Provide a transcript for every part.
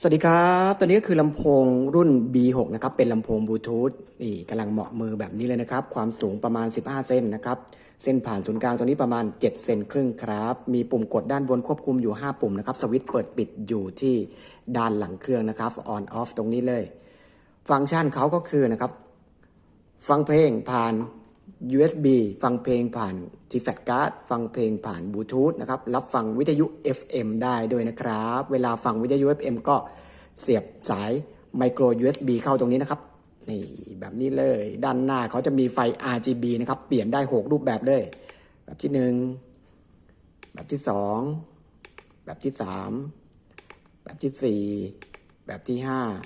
สวัสดีครับ ตัวนี้ก็คือลำโพงรุ่น B6 นะครับ เป็นลำโพงบลูทูธ นี่กำลังเหมาะมือแบบนี้เลยนะครับ ความสูงประมาณ 15 เซนนะครับ เส้นผ่านศูนย์กลางตัวนี้ประมาณ 7 เซนครึ่งครับ มีปุ่มกดด้านบนควบคุมอยู่ 5 ปุ่มนะครับ สวิตช์เปิดปิดอยู่ที่ด้านหลังเครื่องนะครับ on off ตรงนี้เลย ฟังก์ชันเขาก็คือนะครับ ฟังเพลงผ่าน USB ฟังเพลงผ่าน g f a t card ฟังเพลงผ่านบลูทูธนะครับ รับฟังวิทยุ FM ได้ด้วยนะครับ เวลาฟังวิทยุ FM ก็เสียบสายไมโคร USB เข้าตรงนี้นะครับ นี่แบบนี้เลย ด้านหน้าเขาจะมีไฟ RGB นะครับ เปลี่ยนได้ 6 รูปแบบเลย แบบที่ 1 แบบที่ 2 แบบที่ 3 แบบที่ 4 แบบที่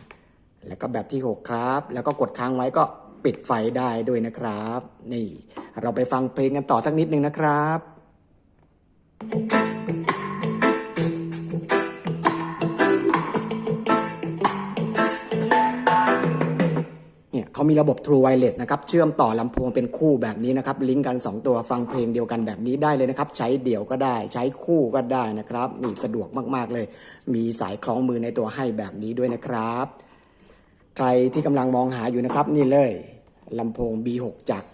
5 แล้วก็แบบที่ 6 ครับ แล้วก็กดค้างไว้ก็ ปิดไฟได้ด้วยนะครับ นี่ เราไปฟังเพลงกันต่อสักนิดนึงนะครับ เนี่ยเขามีระบบ True Wireless นะครับ เชื่อมต่อลำโพงเป็นคู่แบบนี้นะครับ ลิงก์กัน 2 ตัวฟังเพลงเดียวกันแบบนี้ได้เลยนะครับ ใช้เดี่ยวก็ได้ ใช้คู่ก็ได้นะครับ นี่สะดวกมากๆเลย มีสายคล้องมือในตัวให้แบบนี้ด้วยนะครับใครที่กำลังมองหาอยู่นะครับนี่เลย ลำโพง B6 จาก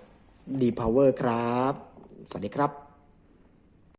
D Power ครับ สวัสดีครับ